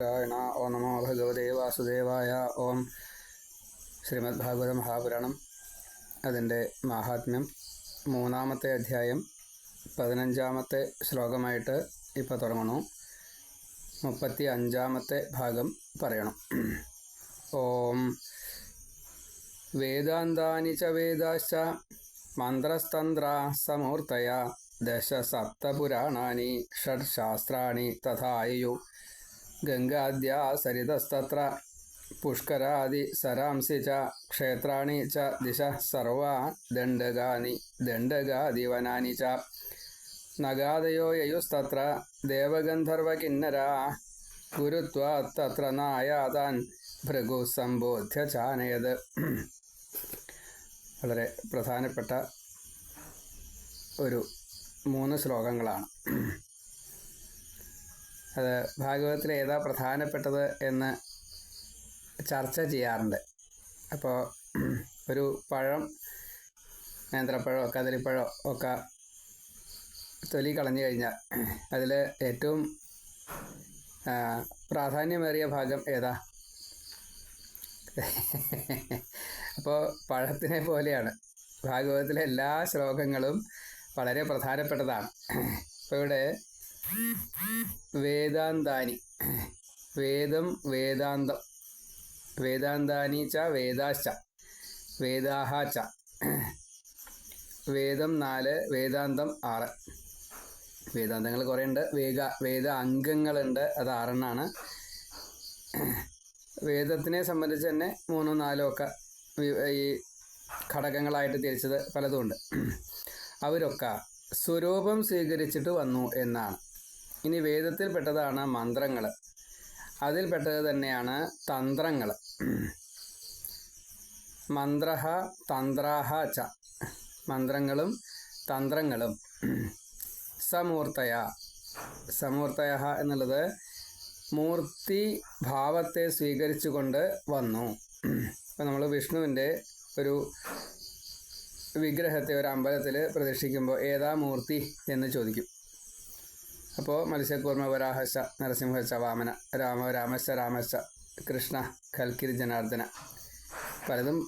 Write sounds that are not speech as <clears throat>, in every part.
നാരായണ ഓ നമോ ഭഗവദേ വാസുദേവായ ഓം ശ്രീമദ് ഭാഗവത മഹാപുരാണം അതിന്റെ മാഹാത്മ്യം മൂന്നാമത്തെ അധ്യായം പതിനഞ്ചാമത്തെ ശ്ലോകമായിട്ട് ഇപ്പോൾ തുടങ്ങണു. മുപ്പത്തി അഞ്ചാമത്തെ ഭാഗം പറയണം. ഓം വേദാന്താനി ച വേദാശ്ച മന്ത്രസ്തന്ത്ര സമൂർത്തയ ദശ സപ്തപുരാണാനി ഷഡ്ശാസ്ത്രാണി തഥായു ഗംഗാദ്യാ സരിതസ്തത്ര പുഷ്കരാദി സരാംസി ച ക്ഷേത്രാണി ച ദിശ സർവ ദണ്ഡകാനി ദണ്ഡകാദിവനാനി ച. നഗാദയോ യയുസ്തത്ര ദേവഗന്ധർവകിന്നരാ ഗുരുത്വാ തത്ര നായാതാൻ ഭൃഗു സംബോധ്യ ചാനയത്. വളരെ പ്രധാനപ്പെട്ട ഒരു മൂന്ന് ശ്ലോകങ്ങളാണ്. അത് ഭാഗവതത്തിൽ ഏതാ പ്രധാനപ്പെട്ടത് എന്ന് ചർച്ച ചെയ്യാറുണ്ട്. അപ്പോൾ ഒരു പഴം നേന്ത്രപ്പഴമോ കദളിപ്പഴമോ ഒക്കെ തൊലി കളഞ്ഞു കഴിഞ്ഞാൽ അതിൽ ഏറ്റവും പ്രാധാന്യമേറിയ ഭാഗം ഏതാ? അപ്പോൾ പഴത്തിനെ പോലെയാണ്. ഭാഗവതത്തിലെ എല്ലാ ശ്ലോകങ്ങളും വളരെ പ്രധാനപ്പെട്ടതാണ്. അപ്പോൾ ഇവിടെ വേദാന്താനി. വേദം വേദാന്തം. വേദാന്താനി ച വേദാശ്ച. വേദാഹ ച. വേദം നാല് വേദാന്തം ആറ്. വേദാന്തങ്ങൾ കുറേ ഉണ്ട് വേഗ വേദ അംഗങ്ങളുണ്ട്. അത് ആറെണ്ണാണ്. വേദത്തിനെ സംബന്ധിച്ച് തന്നെ മൂന്നോ നാലോ ഒക്കെ ഈ ഘടകങ്ങളായിട്ട് തിരിച്ചത് പലതുമുണ്ട് അവരൊക്കെ സ്വരൂപം സ്വീകരിച്ചിട്ട് വന്നു എന്നാണ്. ഇനി വേദത്തിൽപ്പെട്ടതാണ് മന്ത്രങ്ങൾ അതിൽപ്പെട്ടത് തന്നെയാണ് തന്ത്രങ്ങൾ മന്ത്ര തന്ത്രാഹ ച. മന്ത്രങ്ങളും തന്ത്രങ്ങളും. സമൂർത്തയ. സമൂർത്തയ എന്നുള്ളത് മൂർത്തി ഭാവത്തെ സ്വീകരിച്ചുകൊണ്ട് വന്നു. ഇപ്പം നമ്മൾ വിഷ്ണുവിന്റെ ഒരു വിഗ്രഹത്തെ ഒരു അമ്പലത്തിൽ പ്രതിഷ്ഠിക്കുമ്പോൾ ഏതാ മൂർത്തി എന്ന് ചോദിക്കും. അപ്പോൾ മത്സ്യകൂർമ്മ വരാഹസ നരസിംഹസ വാമന രാമ രാമസ രാമസ കൃഷ്ണ കൽക്കിരി ജനാർദ്ദന. പലതും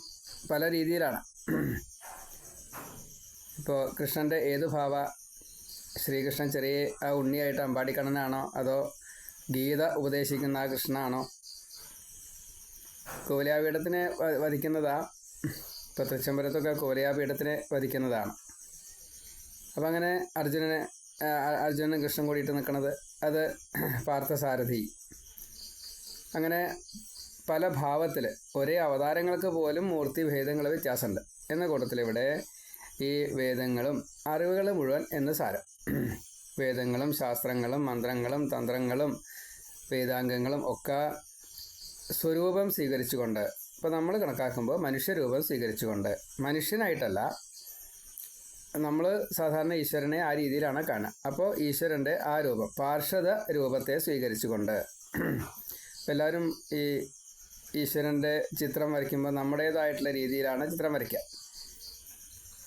പല രീതിയിലാണ്. ഇപ്പോൾ കൃഷ്ണന്റെ ഏത് ഭാവ ശ്രീകൃഷ്ണൻ ചെറിയ ആ ഉണ്ണിയായിട്ട് അമ്പാടിക്കണ്ണനാണോ അതോ ഗീത ഉപദേശിക്കുന്ന ആ കൃഷ്ണനാണോ? കോലിയാപീഠത്തിനെ വധിക്കുന്നതാ ഇപ്പോൾ തൃച്ചംബരത്തൊക്കെ കോലിയാപീഠത്തിനെ വധിക്കുന്നതാണ്. അപ്പം അങ്ങനെ അർജുനനെ അർജുനനും കൃഷ്ണൻ കൂടിയിട്ട് നിൽക്കുന്നത് അത് പാർത്ഥസാരഥി. അങ്ങനെ പല ഭാവത്തിൽ ഒരേ അവതാരങ്ങൾക്ക് പോലും മൂർത്തി ഭേദങ്ങൾ വ്യത്യാസമുണ്ട്. എന്ന കൂട്ടത്തിൽ ഇവിടെ ഈ വേദങ്ങളും അറിവുകൾ മുഴുവൻ എന്ന് സാരം. വേദങ്ങളും ശാസ്ത്രങ്ങളും മന്ത്രങ്ങളും തന്ത്രങ്ങളും വേദാംഗങ്ങളും ഒക്കെ സ്വരൂപം സ്വീകരിച്ചുകൊണ്ട് ഇപ്പോൾ നമ്മൾ കണക്കാക്കുമ്പോൾ മനുഷ്യരൂപം സ്വീകരിച്ചുകൊണ്ട് മനുഷ്യനായിട്ടല്ല നമ്മൾ സാധാരണ ഈശ്വരനെ ആ രീതിയിലാണ് കാണുക. അപ്പോൾ ഈശ്വരന്റെ ആ രൂപം പാർഷദ രൂപത്തെ സ്വീകരിച്ചുകൊണ്ട് <clears throat> എല്ലാവരും ഈ ഈശ്വരന്റെ ചിത്രം വരയ്ക്കുമ്പോൾ നമ്മുടേതായിട്ടുള്ള രീതിയിലാണ് ചിത്രം വരയ്ക്കുക.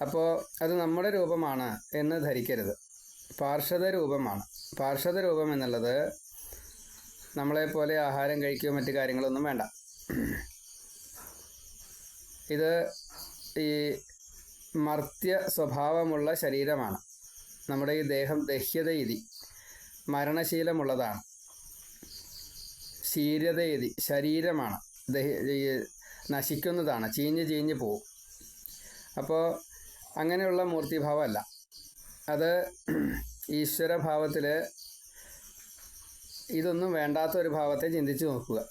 അപ്പോൾ അത് നമ്മുടെ രൂപമാണ് എന്ന് ധരിക്കരുത്. പാർഷദ രൂപമാണ്. പാർഷദ രൂപം എന്നുള്ളത് നമ്മളെപ്പോലെ ആഹാരം കഴിക്കുകയോ മറ്റു കാര്യങ്ങളൊന്നും വേണ്ട. <clears throat> ഇത് ഈ മർത്യ സ്വഭാവമുള്ള ശരീരമാണ്. നമ്മുടെ ഈ ദേഹം ദഹ്യതയിതി മരണശീലമുള്ളതാണ്. ശീര്യതയിതി ശരീരമാണ്. നശിക്കുന്നതാണ്. ചീഞ്ഞ് ചീഞ്ഞ് പോവും. അപ്പോൾ അങ്ങനെയുള്ള മൂർത്തിഭാവമല്ല. അത് ഈശ്വരഭാവത്തിൽ ഇതൊന്നും വേണ്ടാത്ത ഒരു ഭാവത്തെ ചിന്തിച്ചു നോക്കുക.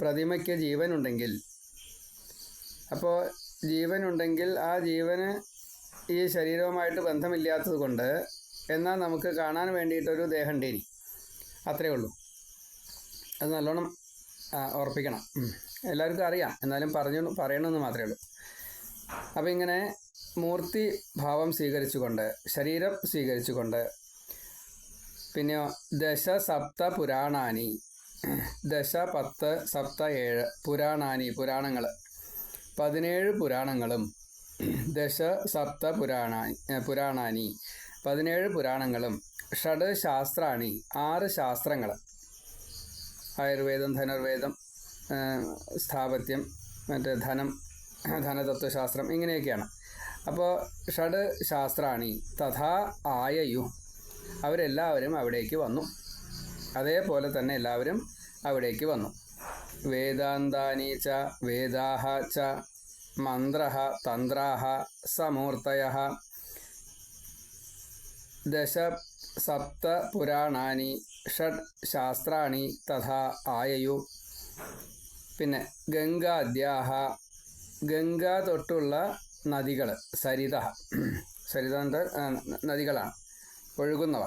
പ്രതിമയ്ക്ക് ജീവനുണ്ടെങ്കിൽ അപ്പോൾ ജീവനുണ്ടെങ്കിൽ ആ ജീവന് ഈ ശരീരവുമായിട്ട് ബന്ധമില്ലാത്തത് കൊണ്ട് എന്നാൽ നമുക്ക് കാണാൻ വേണ്ടിയിട്ടൊരു ദേഹം ഉണ്ടേനി അത്രയേ ഉള്ളൂ. അത് നല്ലോണം ഉറപ്പിക്കണം. എല്ലാവർക്കും അറിയാം. എന്നാലും പറഞ്ഞു പറയണമെന്ന് മാത്രമേ ഉള്ളൂ. അപ്പോൾ ഇങ്ങനെ മൂർത്തി ഭാവം സ്വീകരിച്ചുകൊണ്ട് ശരീരം സ്വീകരിച്ചുകൊണ്ട് പിന്നെ ദശ സപ്ത പുരാണാനി ദശ പത്ത് സപ്ത ഏഴ് പുരാണാനി പുരാണങ്ങൾ പതിനേഴ് പുരാണങ്ങളും ദശ സപ്ത പുരാണ പുരാണാനി. പതിനേഴ് പുരാണങ്ങളും ഷഡ് ശാസ്ത്രാണി ആറ് ശാസ്ത്രങ്ങൾ ആയുർവേദം ധനുർവേദം സ്ഥാപത്യം മറ്റേ ധനം ധനതത്വശാസ്ത്രം ഇങ്ങനെയൊക്കെയാണ്. അപ്പോൾ ഷഡ് ശാസ്ത്രാണി തഥാ ആയയു. അവരെല്ലാവരും അവിടേക്ക് വന്നു. അതേപോലെ തന്നെ എല്ലാവരും അവിടേക്ക് വന്നു. വേദാന്താനി ച വേദാഹ ച മന്ത്ര തന്ത്ര സമൂർത്തയ ദശ സപ്ത പുരാണാനി ഷഡ് ശാസ്ത്രാണി തഥാ ആയയു പിന്നെ ഗംഗാദ്യാഹ ഗംഗ തൊട്ടുള്ള നദികൾ സരിത സരിത നദികളാണ് ഒഴുകുന്നവ.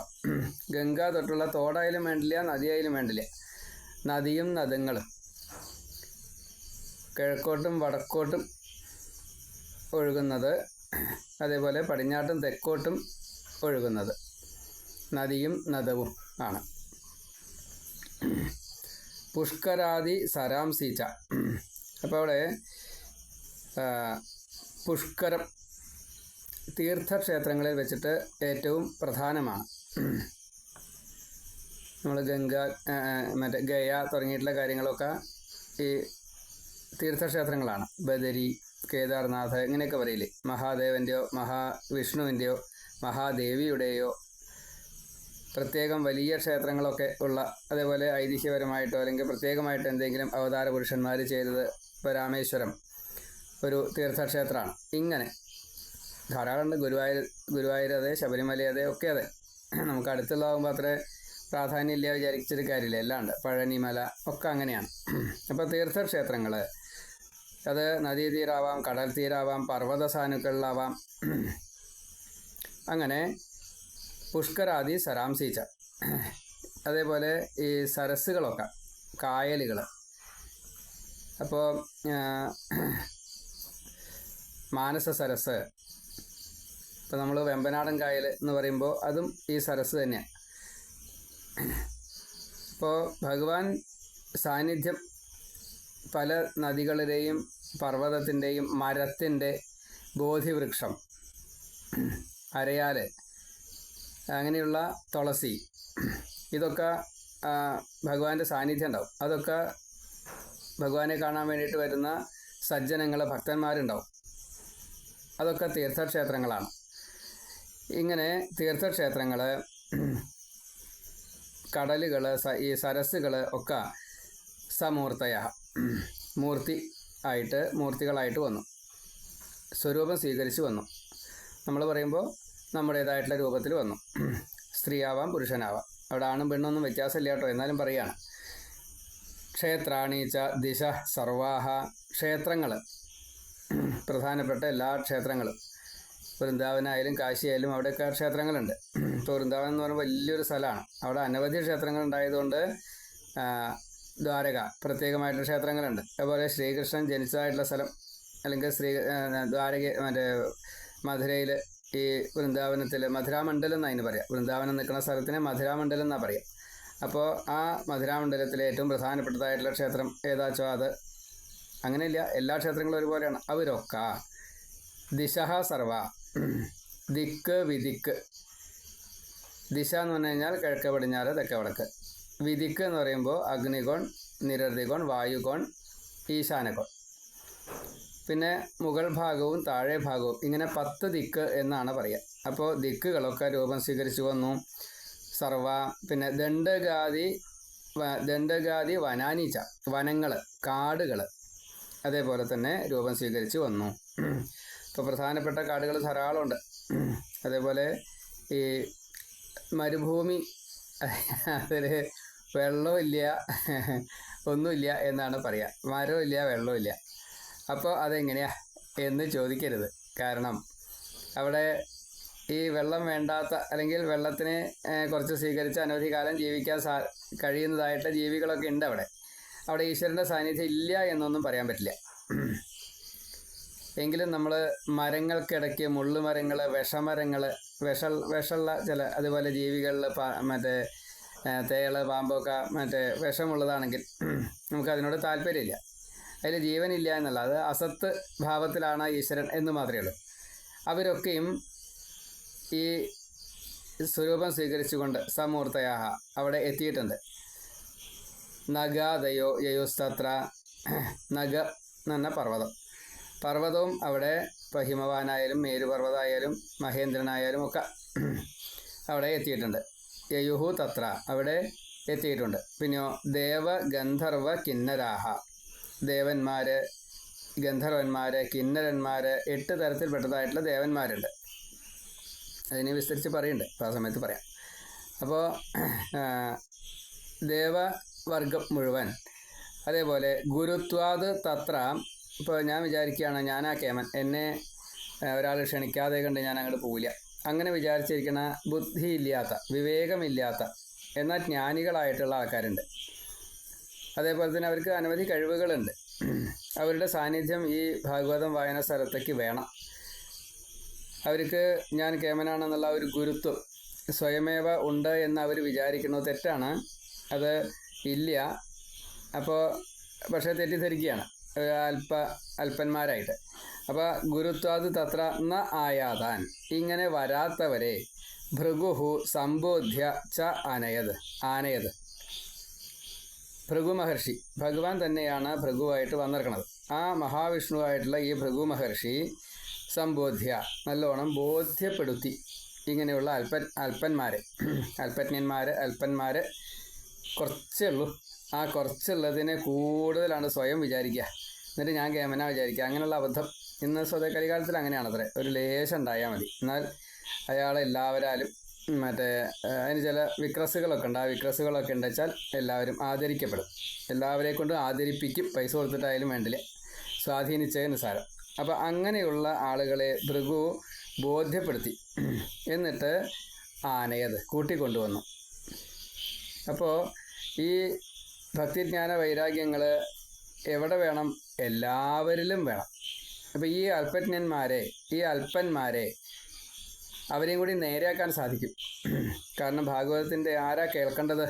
ഗംഗ തൊട്ടുള്ള തോടായാലും വേണ്ടില്ല നദിയായാലും വേണ്ടില്ല. നദിയും നദങ്ങളും. കിഴക്കോട്ടും വടക്കോട്ടും ഒഴുകുന്നത്. അതേപോലെ പടിഞ്ഞാട്ടും തെക്കോട്ടും ഒഴുകുന്നത്. നദിയും നദവും ആണ്. പുഷ്കരാദി സരാംസീച്ച അപ്പോൾ അവിടെ പുഷ്കരം തീർത്ഥക്ഷേത്രങ്ങളിൽ വെച്ചിട്ട് ഏറ്റവും പ്രധാനമാണ്. നമ്മൾ ഗംഗ മറ്റേ ഗയ തുടങ്ങിയിട്ടുള്ള കാര്യങ്ങളൊക്കെ ഈ തീർത്ഥക്ഷേത്രങ്ങളാണ്. ബദരി കേദാർനാഥ് ഇങ്ങനെയൊക്കെ പറയില്ലേ. മഹാദേവന്റെയോ മഹാവിഷ്ണുവിന്റെയോ മഹാദേവിയുടെയോ പ്രത്യേകം വലിയ ക്ഷേത്രങ്ങളൊക്കെ ഉള്ള അതേപോലെ ഐതിഹ്യപരമായിട്ടോ അല്ലെങ്കിൽ പ്രത്യേകമായിട്ട് എന്തെങ്കിലും അവതാര പുരുഷന്മാർ ചെയ്തത് ഇപ്പോൾ രാമേശ്വരം ഒരു തീർത്ഥക്ഷേത്രമാണ്. ഇങ്ങനെ. ധാരാളമുണ്ട്. ഗുരുവായൂർ ഗുരുവായൂർ അതെ ശബരിമല അതെ ഒക്കെ അതെ. നമുക്ക് അടുത്തുള്ളതാകുമ്പോൾ അത്ര പ്രാധാന്യമില്ല വിചാരിച്ചിട്ട് കാര്യമില്ല. എല്ലാം ഉണ്ട്. പഴനിമല ഒക്കെ അങ്ങനെയാണ്. അപ്പോൾ തീർത്ഥക്ഷേത്രങ്ങൾ അത് നദീതീരാവാം കടൽ തീരാവാം പർവത സാനുക്കളിലാവാം അങ്ങനെ പുഷ്കരാദി സരാംസീച്ച. അതേപോലെ ഈ സരസ്സുകളൊക്കെ കായലുകൾ അപ്പോൾ മാനസ സരസ് ഇപ്പോൾ നമ്മൾ വെമ്പനാടൻ കായൽ എന്ന് പറയുമ്പോൾ അതും ഈ സരസ് തന്നെയാണ് അപ്പോൾ ഭഗവാൻ സാന്നിധ്യം പല നദികളുടെയും പർവതത്തിന്റെയും മരത്തിന്റെ ബോധിവൃക്ഷം അരയാൽ അങ്ങനെയുള്ള തുളസി. ഇതൊക്കെ ഭഗവാന്റെ സാന്നിധ്യം ഉണ്ടാവും. അതൊക്കെ ഭഗവാനെ കാണാൻ വേണ്ടിയിട്ട് വരുന്ന സജ്ജനങ്ങൾ ഭക്തന്മാരുണ്ടാവും. അതൊക്കെ തീർത്ഥക്ഷേത്രങ്ങളാണ്. ഇങ്ങനെ തീർത്ഥക്ഷേത്രങ്ങൾ കടലുകൾ ഈ സരസ്സുകൾ ഒക്കെ സമൂർത്തയ മൂർത്തി ആയിട്ട് മൂർത്തികളായിട്ട് വന്നു. സ്വരൂപം സ്വീകരിച്ച് വന്നു. നമ്മൾ പറയുമ്പോൾ നമ്മുടേതായിട്ടുള്ള രൂപത്തിൽ വന്നു. സ്ത്രീയാവാം പുരുഷനാവാം. അവിടെ ആണും പെണ്ണൊന്നും വ്യത്യാസമില്ല കേട്ടോ എന്നാലും പറയാണ്. ക്ഷേത്രാണീച്ച ദിശ സർവാഹ ക്ഷേത്രങ്ങൾ. പ്രധാനപ്പെട്ട എല്ലാ ക്ഷേത്രങ്ങളും. വൃന്ദാവനായാലും കാശിയായാലും അവിടെയൊക്കെ ക്ഷേത്രങ്ങളുണ്ട്. ഇപ്പോൾ വൃന്ദാവനം എന്ന് പറയുമ്പോൾ വലിയൊരു സ്ഥലമാണ്. അവിടെ അനവധി ക്ഷേത്രങ്ങൾ ഉണ്ടായതുകൊണ്ട് ദ്വാരക പ്രത്യേകമായിട്ടുള്ള ക്ഷേത്രങ്ങളുണ്ട്. അതുപോലെ ശ്രീകൃഷ്ണൻ ജനിച്ചതായിട്ടുള്ള സ്ഥലം അല്ലെങ്കിൽ ശ്രീ ദ്വാരക മറ്റേ മധുരയിൽ ഈ വൃന്ദാവനത്തിൽ മധുരാമണ്ഡലം എന്നതിന് പറയാം. വൃന്ദാവനം നിൽക്കുന്ന സ്ഥലത്തിന് മധുരാമണ്ഡലം എന്നാണ് പറയുക അപ്പോൾ ആ മധുരാമണ്ഡലത്തിലെ ഏറ്റവും പ്രധാനപ്പെട്ടതായിട്ടുള്ള ക്ഷേത്രം ഏതാച്ചോ അത്. അങ്ങനെയില്ല എല്ലാ ക്ഷേത്രങ്ങളും ഒരുപോലെയാണ്. അവരൊക്ക ദിശ സർവ ദിക്ക് വിദിക്ക്. ദിശ എന്ന് പറഞ്ഞു കഴിഞ്ഞാൽ കിഴക്ക് പടിഞ്ഞാറ് തെക്ക് വടക്ക്. വിദിക്ക് എന്ന് പറയുമ്പോൾ അഗ്നികോൺ നിരതികോൺ വായുകോൺ ഈശാനകോൺ. പിന്നെ മുകൾ ഭാഗവും താഴെ ഭാഗവും ഇങ്ങനെ പത്ത് ദിക്ക് എന്നാണ് പറയുക അപ്പോൾ ദിക്കുകളൊക്കെ രൂപം സ്വീകരിച്ചു വന്നു. സർവ പിന്നെ ദണ്ഡഗാതി ദണ്ഡഗാതി വനാനീച്ച വനങ്ങൾ കാടുകൾ അതേപോലെ തന്നെ രൂപം സ്വീകരിച്ച് വന്നു. ഇപ്പോൾ പ്രധാനപ്പെട്ട കാടുകൾ ധാരാളമുണ്ട്. അതേപോലെ ഈ മരുഭൂമി അതിൽ വെള്ളമില്ല. <laughs> ഒന്നുമില്ല എന്നാണ് പറയുക മരമില്ല വെള്ളമില്ല. അപ്പോൾ അതെങ്ങനെയാ എന്ന് ചോദിക്കരുത്. കാരണം അവിടെ ഈ വെള്ളം വേണ്ടാത്ത അല്ലെങ്കിൽ വെള്ളത്തിന് കുറച്ച് സ്വീകരിച്ച് അനവധി കാലം ജീവിക്കാൻ സാ കഴിയുന്നതായിട്ട് ജീവികളൊക്കെ ഉണ്ട് അവിടെ. അവിടെ ഈശ്വരന്റെ സാന്നിധ്യം ഇല്ല എന്നൊന്നും പറയാൻ പറ്റില്ല. <clears throat> എങ്കിലും നമ്മൾ മരങ്ങൾക്കിടയ്ക്ക് മുള്ളുമരങ്ങൾ വിഷമരങ്ങൾ വിഷ വിഷമുള്ള ചില അതുപോലെ ജീവികളിൽ മറ്റേ തേൾ പാമ്പൊക്കെ മറ്റേ വിഷമുള്ളതാണെങ്കിൽ നമുക്ക് അതിനോട് താല്പര്യമില്ല. അതിൽ ജീവനില്ല എന്നല്ല. അത് അസത്ത് ഭാവത്തിലാണ് ഈശ്വരൻ എന്ന് മാത്രമേ ഉള്ളൂ. അവരൊക്കെയും ഈ സ്വരൂപം സ്വീകരിച്ചുകൊണ്ട് സമൂർത്തയാഹ അവിടെ എത്തിയിട്ടുണ്ട്. നഗാദയോ യയോസ്തത്ര നഗ എന്ന പർവതം. പർവതവും അവിടെ ഇപ്പോൾ ഹിമവാനായാലും മേരുപർവതമായാലും മഹേന്ദ്രനായാലും ഒക്കെ അവിടെ എത്തിയിട്ടുണ്ട്. യയുഹു തത്ര അവിടെ എത്തിയിട്ടുണ്ട്. പിന്നെയോ ദേവ ഗന്ധർവ കിന്നരാഹ. ദേവന്മാർ ഗന്ധർവന്മാർ കിന്നരന്മാർ എട്ട് തരത്തിൽപ്പെട്ടതായിട്ടുള്ള ദേവന്മാരുണ്ട്. അതിനെ വിസ്തരിച്ച് പറയുന്നുണ്ട്. അപ്പോൾ ആ സമയത്ത് പറയാം. അപ്പോൾ ദേവവർഗം മുഴുവൻ അതേപോലെ ഗുരുത്വാദ് തത്ര ഇപ്പോൾ ഞാൻ വിചാരിക്കുകയാണ് ആ കേമൻ എന്നെ ഒരാൾ ക്ഷണിക്കാതെ കണ്ട് ഞാൻ അങ്ങോട്ട് പോവില്ല. അങ്ങനെ വിചാരിച്ചിരിക്കുന്ന ബുദ്ധിയില്ലാത്ത വിവേകമില്ലാത്ത എന്നാൽ ജ്ഞാനികളായിട്ടുള്ള ആൾക്കാരുണ്ട്. അതേപോലെ തന്നെ അവർക്ക് അനവധി കഴിവുകളുണ്ട്. അവരുടെ സാന്നിധ്യം ഈ ഭാഗവതം വായന സ്ഥലത്തേക്ക് വേണം. അവർക്ക് ഞാൻ കേമനാണെന്നുള്ള ഒരു ഗുരുത്വം സ്വയമേവ ഉണ്ട് എന്ന് അവർ വിചാരിക്കുന്നത് തെറ്റാണ്. അത് ഇല്ല. അപ്പോൾ പക്ഷേ തെറ്റിദ്ധരിക്കുകയാണ്. അല്പ അല്പന്മാരായിട്ട്. അപ്പോൾ ഗുരുത്വാത് തത്ര ന ആയാതാൻ. ഇങ്ങനെ വരാത്തവരെ ഭൃഗുഹു സംബോധ്യ ച അനയത് ആനയത്. ഭൃഗു മഹർഷി ഭഗവാൻ തന്നെയാണ് ഭൃഗുവായിട്ട് വന്നിരിക്കുന്നത് ആ മഹാവിഷ്ണുവായിട്ടുള്ള ഈ ഭൃഗു മഹർഷി സംബോധ്യ നല്ലോണം ബോധ്യപ്പെടുത്തി ഇങ്ങനെയുള്ള അല്പൻ അല്പന്മാരെ അൽപ്പജ്ഞന്മാർ അല്പന്മാർ കുറച്ചേ ഉള്ളൂ ആ കുറച്ചുള്ളതിനെ കൂടുതലാണ് സ്വയം വിചാരിക്കുക. എന്നിട്ട് ഞാൻ കേമന വിചാരിക്കുക. അങ്ങനെയുള്ള അബദ്ധം ഇന്ന് സ്വതേ കലികാലത്തിൽ അങ്ങനെയാണത്രേ. ഒരു ലേശം ഉണ്ടായാൽ മതി. എന്നാൽ അയാളെ എല്ലാവരാലും മറ്റേ അതിന് ചില വിക്രസുകളൊക്കെ ഉണ്ട്. ആ വിക്രസുകളൊക്കെ ഉണ്ടെച്ചാൽ എല്ലാവരും ആദരിക്കപ്പെടും. എല്ലാവരെ കൊണ്ടും ആദരിപ്പിക്കും. പൈസ കൊടുത്തിട്ടായാലും വേണ്ടില്ല. സ്വാധീനിച്ചതിന് സാരം അപ്പോൾ അങ്ങനെയുള്ള ആളുകളെ ഭൃഗു ബോധ്യപ്പെടുത്തി. എന്നിട്ട് ആനയത് കൂട്ടിക്കൊണ്ടുവന്നു. അപ്പോൾ ഈ ഭക്തിജ്ഞാന വൈരാഗ്യങ്ങൾ എവിടെ വേണം? എല്ലാവരിലും വേണം. അപ്പോൾ ഈ അല്പജ്ഞന്മാരെ ഈ അല്പന്മാരെ അവരെയും കൂടി നേരെയാക്കാൻ സാധിക്കും. കാരണം ഭാഗവതത്തിന്റെ ആരാ കേൾക്കേണ്ടത്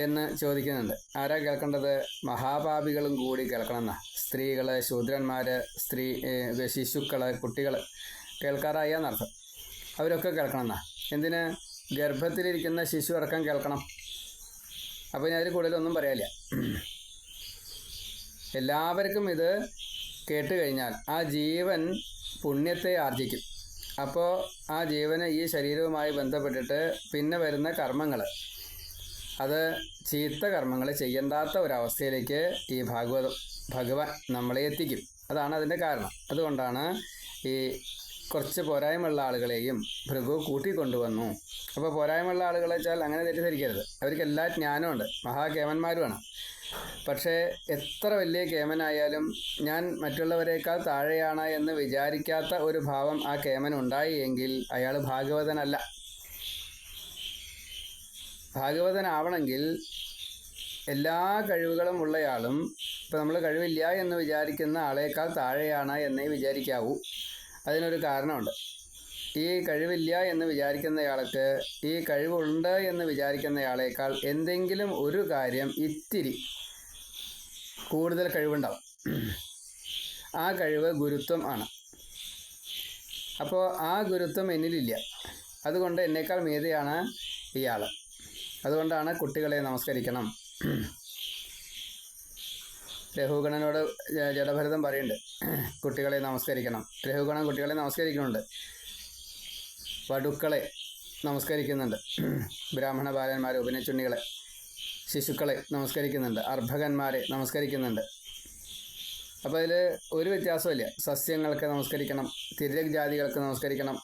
എന്ന് ചോദിക്കുന്നുണ്ട്. ആരാ കേൾക്കേണ്ടത്? മഹാപാപികളും കൂടി കേൾക്കണം എന്നാ സ്ത്രീകൾ ശൂദ്രന്മാർ സ്ത്രീ ശിശുക്കൾ കുട്ടികൾ കേൾക്കാറായ എന്നർത്ഥം. അവരൊക്കെ കേൾക്കണം എന്നാ എന്തിന്? ഗർഭത്തിലിരിക്കുന്ന ശിശു അടക്കം കേൾക്കണം. അപ്പോൾ ഞാൻ അതിൽ കൂടുതലൊന്നും പറയാനില്ല. എല്ലാവർക്കും ഇത് കേട്ട് കഴിഞ്ഞാൽ ആ ജീവൻ പുണ്യത്തെ ആർജിക്കും. അപ്പോൾ ആ ജീവന് ഈ ശരീരവുമായി ബന്ധപ്പെട്ടിട്ട് പിന്നെ വരുന്ന കർമ്മങ്ങൾ അത് ചീത്ത കർമ്മങ്ങൾ ചെയ്യണ്ടാത്ത ഒരവസ്ഥയിലേക്ക് ഈ ഭാഗവതം ഭഗവാൻ നമ്മളെ എത്തിക്കും. അതാണ് അതിന്റെ കാരണം. അതുകൊണ്ടാണ് ഈ കുറച്ച് പോരായ്മയുള്ള ആളുകളെയും ഭൃഗു കൂട്ടിക്കൊണ്ടുവന്നു. അപ്പോൾ പോരായ്മയുള്ള ആളുകളെ വെച്ചാൽ അങ്ങനെ തെറ്റിദ്ധരിക്കരുത്. അവർക്ക് എല്ലാ ജ്ഞാനമുണ്ട് മഹാകേമന്മാരുമാണ്. പക്ഷേ എത്ര വലിയ കേമനായാലും ഞാൻ മറ്റുള്ളവരെക്കാൾ താഴെയാണ് എന്ന് വിചാരിക്കാത്ത ഒരു ഭാവം ആ കേമൻ ഉണ്ടായി എങ്കിൽ അയാൾ ഭാഗവതനല്ല. ഭാഗവതനാവണമെങ്കിൽ എല്ലാ കഴിവുകളും ഉള്ളയാളും ഇപ്പം നമ്മൾ കഴിവില്ല എന്ന് വിചാരിക്കുന്ന ആളേക്കാൾ താഴെയാണ് എന്നേ വിചാരിക്കാവൂ. അതിനൊരു കാരണമുണ്ട്. ഈ കഴിവില്ല എന്ന് വിചാരിക്കുന്നയാൾക്ക് ഈ കഴിവുണ്ട് എന്ന് വിചാരിക്കുന്നയാളേക്കാൾ എന്തെങ്കിലും ഒരു കാര്യം ഇത്തിരി കൂടുതൽ കഴിവുണ്ടാവും. ആ കഴിവ് ഗുരുത്വം ആണ്. അപ്പോൾ ആ ഗുരുത്വം എന്നിലില്ല. അതുകൊണ്ട് എന്നേക്കാൾ മീതെയാണ് ഇയാൾ അതുകൊണ്ടാണ് കുട്ടികളെ നമസ്കരിക്കണം. രഘുഗണനോട് ജഡഭരതം പറയുന്നുണ്ട് കുട്ടികളെ നമസ്കരിക്കണം. രഘുഗണൻ കുട്ടികളെ നമസ്കരിക്കുന്നുണ്ട്. വടുക്കളെ നമസ്കരിക്കുന്നുണ്ട്. ബ്രാഹ്മണ ബാലന്മാരെ ഉപനച്ചുണ്ണികളെ. ശിശുക്കളെ നമസ്കരിക്കുന്നുണ്ട്. അർഭകന്മാരെ നമസ്കരിക്കുന്നുണ്ട്. അപ്പോൾ അതിൽ ഒരു വ്യത്യാസമില്ല സസ്യങ്ങൾക്ക് നമസ്കരിക്കണം തിരക് ജാതികൾക്ക് നമസ്കരിക്കണം.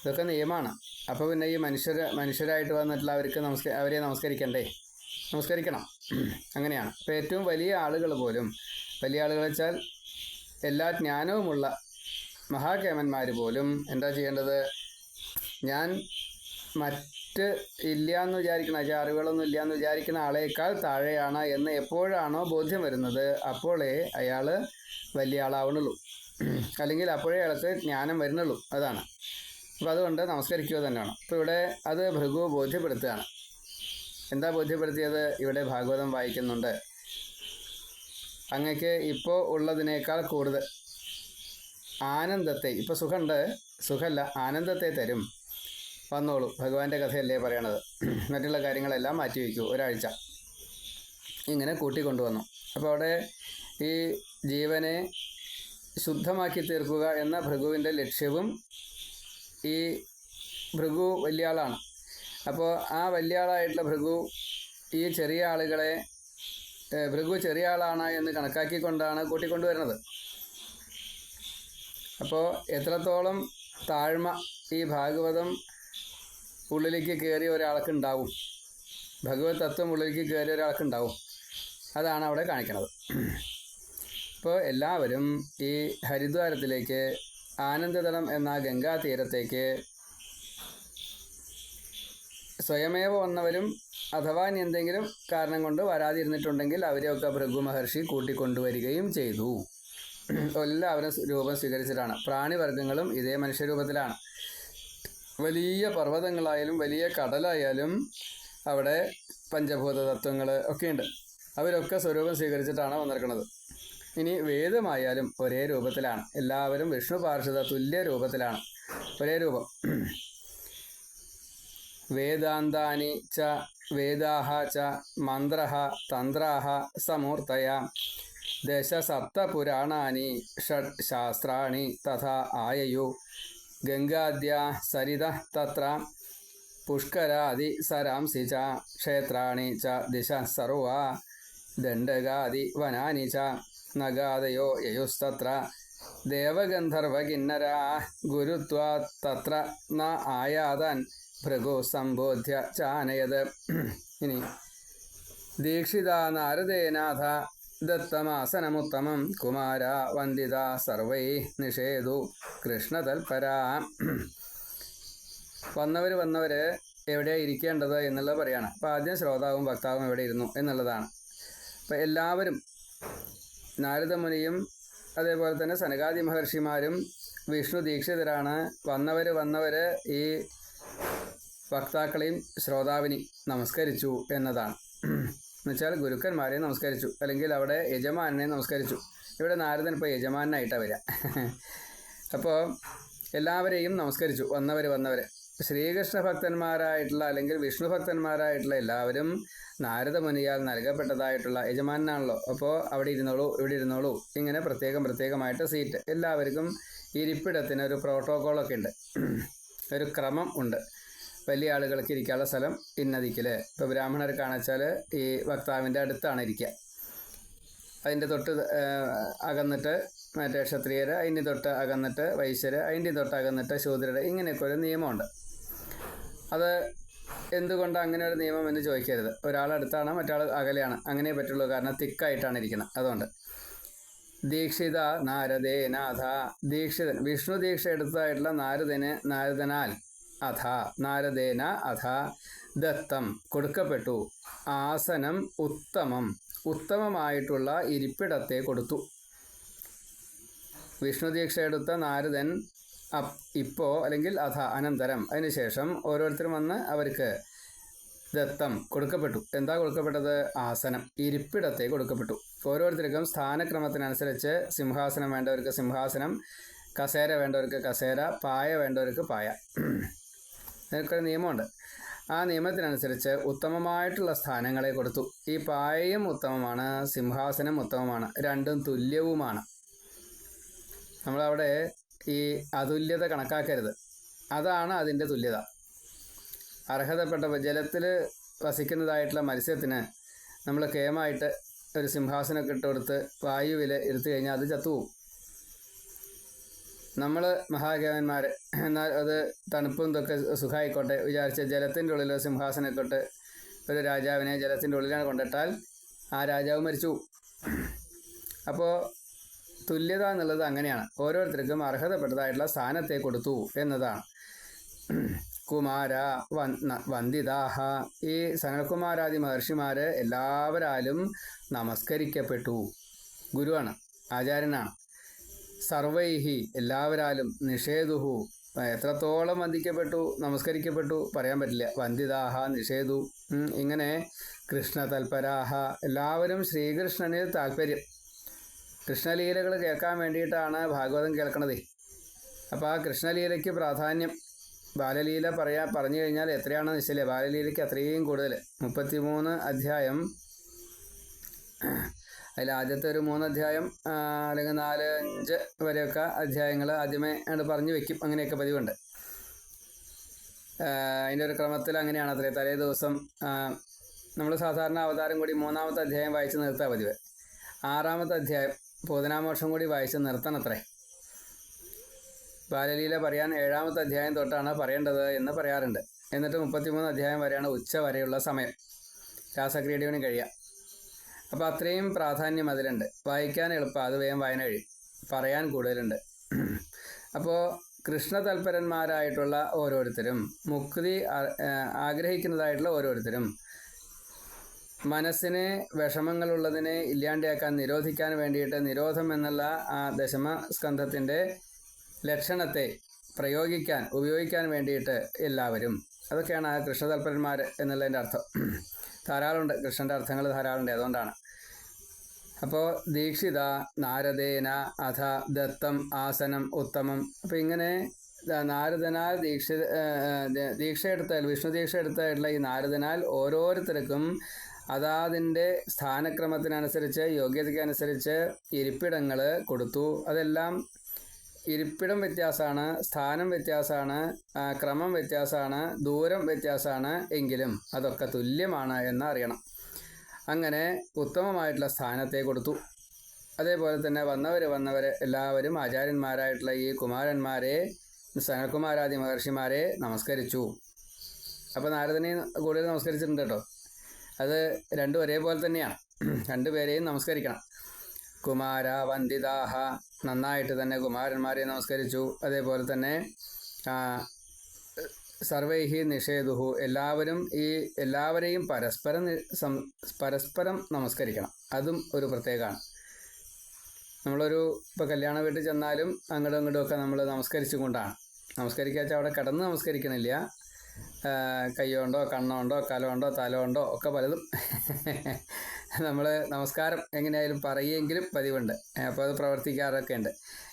ഇതൊക്കെ നിയമമാണ് അപ്പോൾ പിന്നെ ഈ മനുഷ്യർ മനുഷ്യരായിട്ട് വന്നിട്ടുള്ള അവർക്ക് നമസ്ക അവരെ നമസ്കരിക്കണ്ടേ? നമസ്കരിക്കണം. അങ്ങനെയാണ്. അപ്പോൾ ഏറ്റവും വലിയ ആളുകൾ പോലും വലിയ ആളുകൾ വെച്ചാൽ എല്ലാ ജ്ഞാനവുമുള്ള മഹാകേമന്മാർ പോലും എന്താ ചെയ്യേണ്ടത്? ഞാൻ മറ്റ് ഇല്ല എന്ന് വിചാരിക്കുന്ന അറിവുകളൊന്നും ഇല്ല എന്ന് വിചാരിക്കുന്ന ആളേക്കാൾ താഴെയാണ് എന്ന് എപ്പോഴാണോ ബോധ്യം വരുന്നത് അപ്പോഴേ അയാൾ വലിയ ആളാവണുള്ളൂ. അല്ലെങ്കിൽ അപ്പോഴേ അയാൾക്ക് ജ്ഞാനം വരുന്നുള്ളൂ. അതാണ്. അപ്പോൾ അതുകൊണ്ട് നമസ്കരിക്കുക തന്നെയാണ്. അപ്പോൾ ഇവിടെ അത് ഭൃഗു ബോധ്യപ്പെടുത്തുകയാണ്. എന്താ ബോധ്യപ്പെടുത്തിയത്? ഇവിടെ ഭാഗവതം വായിക്കുന്നുണ്ട്. അങ്ങക്ക് ഇപ്പോൾ ഉള്ളതിനേക്കാൾ കൂടുതൽ ആനന്ദത്തെ ഇപ്പോൾ സുഖമുണ്ട് സുഖമല്ല ആനന്ദത്തെ തരും. വന്നോളൂ. ഭഗവാന്റെ കഥയല്ലേ പറയണത്. മറ്റുള്ള കാര്യങ്ങളെല്ലാം മാറ്റി വയ്ക്കൂ. ഒരാഴ്ച. ഇങ്ങനെ കൂട്ടിക്കൊണ്ടുവന്നു. അപ്പോൾ അവിടെ ഈ ജീവനെ ശുദ്ധമാക്കി തീർക്കുക എന്ന ഭൃഗുവിന്റെ ലക്ഷ്യവും ഈ ഭൃഗു വലിയ ആളാണ് അപ്പോൾ ആ വലിയ ആളായിട്ടുള്ള ഭൃഗു ഈ ചെറിയ ആളുകളെ ഭൃഗു ചെറിയ ആളാണ് എന്ന് കണക്കാക്കിക്കൊണ്ടാണ് കൂട്ടിക്കൊണ്ടുവരുന്നത്. അപ്പോൾ എത്രത്തോളം താഴ്മ ഈ ഭാഗവതം ഉള്ളിലേക്ക് കയറിയ ഒരാൾക്ക് ഉണ്ടാവും. ഭഗവത് തത്വം ഉള്ളിലേക്ക് കയറിയ ഒരാൾക്ക് ഉണ്ടാവും. അതാണ് അവിടെ കാണിക്കുന്നത് ഇപ്പോൾ എല്ലാവരും ഈ ഹരിദ്വാരത്തിലേക്ക് ആനന്ദതടം എന്ന ഗംഗാ തീരത്തേക്ക് സ്വയമേവ വന്നവരും അഥവാ ഇനി എന്തെങ്കിലും കാരണം കൊണ്ട് വരാതിരുന്നിട്ടുണ്ടെങ്കിൽ അവരെയൊക്കെ ഭൃഗു മഹർഷി കൂട്ടിക്കൊണ്ടുവരികയും ചെയ്തു. എല്ലാവരും രൂപം സ്വീകരിച്ചിട്ടാണ്. പ്രാണിവർഗങ്ങളും ഇതേ മനുഷ്യരൂപത്തിലാണ്. വലിയ പർവതങ്ങളായാലും വലിയ കടലായാലും അവിടെ പഞ്ചഭൂത തത്വങ്ങൾ ഒക്കെയുണ്ട്. അവരൊക്കെ സ്വരൂപം സ്വീകരിച്ചിട്ടാണ് വന്നിരിക്കുന്നത്. ഇനി വേദമായാലും ഒരേ രൂപത്തിലാണ്. എല്ലാവരും വിഷ്ണു പാർശ്വത തുല്യ രൂപത്തിലാണ്. ഒരേ രൂപം. വേദാന്താനി ച വേദാഹ ച മന്ത്ര തന്ത്രാഹ സമൂർത്തയ ദശസപ്തപുരാണാനി ഷഡ് ശാസ്ത്രാണി തഥാ ആയയു ഗംഗാദ്യ സരിത തത്ര പുഷ്കരാദി സരാംസി ച ക്ഷേത്രാണി ച ദിശ സർവ ദണ്ഡകാദി വനാനി ച നഗാദയോ യയുസ്തത്ര ദേവഗന്ധർവകിന്നരാ ഗുരുത്വാ തത്ര ന ആയാതൻ ഭൃഗു സംബോധ്യ ചാനയത്. ഇനി ദീക്ഷിത നാരദേനാഥ ദത്തമാസനമുത്തമം കുമാര വന്ദിത സർവൈ നിഷേധു കൃഷ്ണതൽപരാ വന്നവർ വന്നവർ എവിടെയാണ് ഇരിക്കേണ്ടത് എന്നുള്ളത് പറയാണ്. അപ്പോൾ ആദ്യം ശ്രോതാവും ഭക്താവും എവിടെ ഇരുന്നു എന്നുള്ളതാണ്. അപ്പോൾ എല്ലാവരും നാരദമുനിയും അതേപോലെ തന്നെ സനകാദി മഹർഷിമാരും വിഷ്ണു ദീക്ഷിതരാണ്. വന്നവർ വന്നവർ ഈ വക്താക്കളെയും ശ്രോതാവിനെയും നമസ്കരിച്ചു എന്നതാണ്. എന്നുവെച്ചാൽ ഗുരുക്കന്മാരെ നമസ്കരിച്ചു. അല്ലെങ്കിൽ അവിടെ യജമാനെ നമസ്കരിച്ചു. ഇവിടെ നാരദൻ ഇപ്പോൾ യജമാനായിട്ടാണ് വരിക <laughs> അപ്പോൾ എല്ലാവരെയും നമസ്കരിച്ചു. വന്നവർ വന്നവർ ശ്രീകൃഷ്ണ ഭക്തന്മാരായിട്ടുള്ള അല്ലെങ്കിൽ വിഷ്ണു ഭക്തന്മാരായിട്ടുള്ള എല്ലാവരും നാരദ മുനിയാൽ നൽകപ്പെട്ടതായിട്ടുള്ള യജമാനാണല്ലോ. അപ്പോൾ അവിടെ ഇരുന്നോളൂ ഇവിടെ ഇരുന്നോളൂ. ഇങ്ങനെ പ്രത്യേകം പ്രത്യേകമായിട്ട് സീറ്റ്. എല്ലാവർക്കും ഇരിപ്പിടത്തിന് ഒരു പ്രോട്ടോക്കോളൊക്കെ ഉണ്ട്. <clears throat> ഒരു ക്രമം ഉണ്ട്. വലിയ ആളുകൾക്ക് ഇരിക്കാനുള്ള സ്ഥലം ഇന്നതിക്കൽ ഇപ്പോൾ ബ്രാഹ്മണർക്കാണെന്ന് വെച്ചാൽ ഈ വക്താവിന്റെ അടുത്താണ് ഇരിക്കുക അതിന്റെ തൊട്ട് അകന്നിട്ട് മറ്റേ ക്ഷത്രിയര് അതിന്റെ തൊട്ട് അകന്നിട്ട് വൈശ്യര് അതിന്റെ തൊട്ട് അകന്നിട്ട് ശൂദ്രർ ഇങ്ങനെയൊക്കെ ഒരു നിയമമുണ്ട്. അത് എന്തുകൊണ്ട് അങ്ങനെ ഒരു നിയമം എന്ന് ചോദിക്കരുത്. ഒരാൾ അടുത്താണ് മറ്റാൾ അകലെയാണ്. അങ്ങനെ പറ്റുള്ളൂ. കാരണം തിക്കായിട്ടാണ് ഇരിക്കുന്നത്. അതുകൊണ്ട് ദീക്ഷിത നാരദേ നാഥ ദീക്ഷിതൻ. വിഷ്ണു ദീക്ഷ എടുത്തതായിട്ടുള്ള നാരദന് നാരദനാൽ അഥ നാരദേന അഥ ദത്തം. കൊടുക്കപ്പെട്ടു. ആസനം ഉത്തമം. ഉത്തമമായിട്ടുള്ള ഇരിപ്പിടത്തെ കൊടുത്തു. വിഷ്ണു ദീക്ഷ എടുത്ത നാരദൻ ഇപ്പോൾ അല്ലെങ്കിൽ അഥ അനന്തരം. അതിനുശേഷം ഓരോരുത്തരും വന്ന് അവർക്ക് ദത്തം കൊടുക്കപ്പെട്ടു. എന്താ കൊടുക്കപ്പെട്ടത്? ആസനം. ഇരിപ്പിടത്തെ കൊടുക്കപ്പെട്ടു. ഓരോരുത്തർക്കും സ്ഥാനക്രമത്തിനനുസരിച്ച് സിംഹാസനം വേണ്ടവർക്ക് സിംഹാസനം കസേര വേണ്ടവർക്ക് കസേര പായ വേണ്ടവർക്ക് പായ. ഇതിനൊക്കെ നിയമമുണ്ട്. ആ നിയമത്തിനനുസരിച്ച് ഉത്തമമായിട്ടുള്ള സ്ഥാനങ്ങളെ കൊടുത്തു. ഈ പായയും ഉത്തമമാണ് സിംഹാസനം ഉത്തമമാണ് രണ്ടും തുല്യവുമാണ്. നമ്മളവിടെ ഈ അതുല്യത കണക്കാക്കരുത്. അതാണ് അതിന്റെ തുല്യത. അർഹതപ്പെട്ട ജലത്തിൽ വസിക്കുന്നതായിട്ടുള്ള മത്സ്യത്തിന് നമ്മൾ കേമായിട്ട് ഒരു സിംഹാസനമൊക്കെ ഇട്ട് കൊടുത്ത് വായുവിൽ എടുത്തു കഴിഞ്ഞാൽ അത് ചത്തുപോകും. നമ്മൾ മഹാകേവന്മാർ എന്നാൽ അത് തണുപ്പും ഇതൊക്കെ സുഖമായിക്കോട്ടെ വിചാരിച്ച ജലത്തിന്റെ ഉള്ളിൽ സിംഹാസനമൊക്കെ ഒരു രാജാവിനെ ജലത്തിന്റെ ഉള്ളിലാണ് കൊണ്ടിട്ടാൽ ആ രാജാവ് മരിച്ചു. അപ്പോൾ തുല്യത എന്നുള്ളത് അങ്ങനെയാണ്. ഓരോരുത്തർക്കും അർഹതപ്പെട്ടതായിട്ടുള്ള സ്ഥാനത്തെ കൊടുത്തു എന്നതാണ്. കുമാര വന്ദിതാഹ ഈ സനൽകുമാരാദി മഹർഷിമാർ എല്ലാവരാലും നമസ്കരിക്കപ്പെട്ടു. ഗുരുവാണ് ആചാര്യനാണ്. സർവൈഹി എല്ലാവരാലും നിഷേധുഹു. എത്രത്തോളം വന്ദിക്കപ്പെട്ടു നമസ്കരിക്കപ്പെട്ടു പറയാൻ പറ്റില്ല. വന്ദിതാഹ നിഷേധു ഇങ്ങനെ കൃഷ്ണ തൽപരാഹ എല്ലാവരും ശ്രീകൃഷ്ണന് താല്പര്യം കൃഷ്ണലീലകൾ കേൾക്കാൻ വേണ്ടിയിട്ടാണ് ഭാഗവതം കേൾക്കണതേ. അപ്പോൾ ആ കൃഷ്ണലീലയ്ക്ക് പ്രാധാന്യം. ബാലലീല പറയാ പറഞ്ഞു കഴിഞ്ഞാൽ എത്രയാണ് നിശ്ചയില്ല ബാലലീലയ്ക്ക് അത്രയും കൂടുതൽ. മുപ്പത്തിമൂന്ന് അധ്യായം. അതിൽ ആദ്യത്തെ ഒരു മൂന്ന് അധ്യായം അല്ലെങ്കിൽ നാല് അഞ്ച് വരെയൊക്കെ അധ്യായങ്ങൾ ആദ്യമേ പറഞ്ഞു വെക്കും. അങ്ങനെയൊക്കെ പതിവുണ്ട്. അതിന്റെ ഒരു ക്രമത്തിൽ അങ്ങനെയാണ് അത്രേ. തലേ ദിവസം നമ്മൾ സാധാരണ അവതാരം കൂടി മൂന്നാമത്തെ അധ്യായം വായിച്ച് നിർത്താൻ പതിവ്. ആറാമത്തെ അധ്യായം പൂതനാമോക്ഷം കൂടി വായിച്ച് നിർത്തണം അത്രേ ബാലലീല പറയാൻ ഏഴാമത്തെ അധ്യായം തൊട്ടാണ് പറയേണ്ടത് എന്ന് പറയാറുണ്ട്. എന്നിട്ട് മുപ്പത്തിമൂന്ന് അധ്യായം വരെയാണ് ഉച്ച വരെയുള്ള സമയം. രാസക്രീഡയോന് കഴിയുക അപ്പോൾ അത്രയും പ്രാധാന്യം അതിലുണ്ട്. വായിക്കാൻ എളുപ്പം അത് വേഗം വായന കഴിയും പറയാൻ കൂടുതലുണ്ട്. അപ്പോൾ കൃഷ്ണ തൽപരന്മാരായിട്ടുള്ള ഓരോരുത്തരും മുക്തി ആഗ്രഹിക്കുന്നതായിട്ടുള്ള ഓരോരുത്തരും മനസ്സിനെ വിഷമങ്ങളുള്ളതിനെ ഇല്ലാണ്ടാക്കാൻ നിരോധിക്കാൻ വേണ്ടിയിട്ട് നിരോധം എന്നുള്ള ആ ദശമ സ്കന്ധത്തിന്റെ ലക്ഷണത്തെ പ്രയോഗിക്കാൻ ഉപയോഗിക്കാൻ വേണ്ടിയിട്ട് എല്ലാവരും അതൊക്കെയാണ് ആ കൃഷ്ണതൽപരന്മാർ എന്നുള്ളതിന്റെ അർത്ഥം. ധാരാളമുണ്ട് കൃഷ്ണന്റെ അർത്ഥങ്ങൾ ധാരാളമുണ്ട് അതുകൊണ്ടാണ്. അപ്പോൾ ദീക്ഷിത നാരദേന അഥ ദത്തം ആസനം ഉത്തമം. അപ്പോൾ ഇങ്ങനെ നാരദനാൽ ദീക്ഷ ദീക്ഷ എടുത്താൽ വിഷ്ണു ദീക്ഷ എടുത്തായിട്ടുള്ള ഈ നാരദനാൽ ഓരോരുത്തർക്കും അതാതിന്റെ സ്ഥാനക്രമത്തിനനുസരിച്ച് യോഗ്യതയ്ക്കനുസരിച്ച് ഇരിപ്പിടങ്ങൾ കൊടുത്തു. അതെല്ലാം ഇരിപ്പിടം വ്യത്യാസമാണ് സ്ഥാനം വ്യത്യാസമാണ് ക്രമം വ്യത്യാസമാണ് ദൂരം വ്യത്യാസമാണ് എങ്കിലും അതൊക്കെ തുല്യമാണ് എന്ന് അറിയണം അങ്ങനെ ഉത്തമമായിട്ടുള്ള സ്ഥാനത്തെ കൊടുത്തു. അതേപോലെ തന്നെ വന്നവർ വന്നവർ എല്ലാവരും ആചാര്യന്മാരായിട്ടുള്ള ഈ കുമാരന്മാരെ സനകുമാരാദി മഹർഷിമാരെ നമസ്കരിച്ചു. അപ്പോൾ നാരദനെ കൂടുതൽ നമസ്കരിച്ചിട്ടുണ്ട് കേട്ടോ. അത് രണ്ടും ഒരേപോലെ തന്നെയാണ്. രണ്ടുപേരെയും നമസ്കരിക്കണം. കുമാര വന്ദിതാഹ നന്നായിട്ട് തന്നെ കുമാരന്മാരെ നമസ്കരിച്ചു. അതേപോലെ തന്നെ സർവൈഹി നിഷേധുഹു എല്ലാവരും ഈ എല്ലാവരെയും പരസ്പരം പരസ്പരം നമസ്കരിക്കണം. അതും ഒരു പ്രത്യേകമാണ്. നമ്മളൊരു ഇപ്പോൾ കല്യാണ വീട്ടിൽ ചെന്നാലും അങ്ങോട്ടും ഇങ്ങോട്ടും ഒക്കെ നമ്മൾ നമസ്കരിച്ചുകൊണ്ടാണ്. കൊണ്ടാണ് നമസ്കരിക്കുക അവിടെ കിടന്ന് നമസ്കരിക്കണില്ല. ആ, കണ്ണോണ്ടോ കലോണ്ടോ തലോണ്ടോ ഒക്കെ പലതും. നമ്മൾ നമസ്കാരം എങ്ങനെയായാലും പറയുമെങ്കിലും പതിവുണ്ട്. അപ്പോൾ അത് പ്രവർത്തിക്കാറൊക്കെ ഉണ്ട്.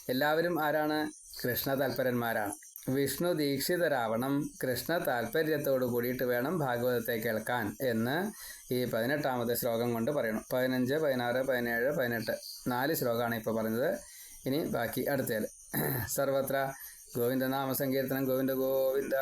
എല്ലാവരും ആരാണ്? കൃഷ്ണ തൽപരന്മാരാണ് വിഷ്ണു ദീക്ഷിതരാവണം. കൃഷ്ണ താല്പര്യത്തോടു കൂടിയിട്ട് വേണം ഭാഗവതത്തെ കേൾക്കാൻ എന്ന് ഈ പതിനെട്ടാമത്തെ ശ്ലോകം കൊണ്ട് പറയണം. പതിനഞ്ച് പതിനാറ് പതിനേഴ് പതിനെട്ട്. നാല് ശ്ലോകമാണ് ഇപ്പോൾ പറഞ്ഞത്. ഇനി ബാക്കി അടുത്തേൽ സർവത്ര ഗോവിന്ദനാമ സങ്കീർത്തനം. ഗോവിന്ദ ഗോവിന്ദ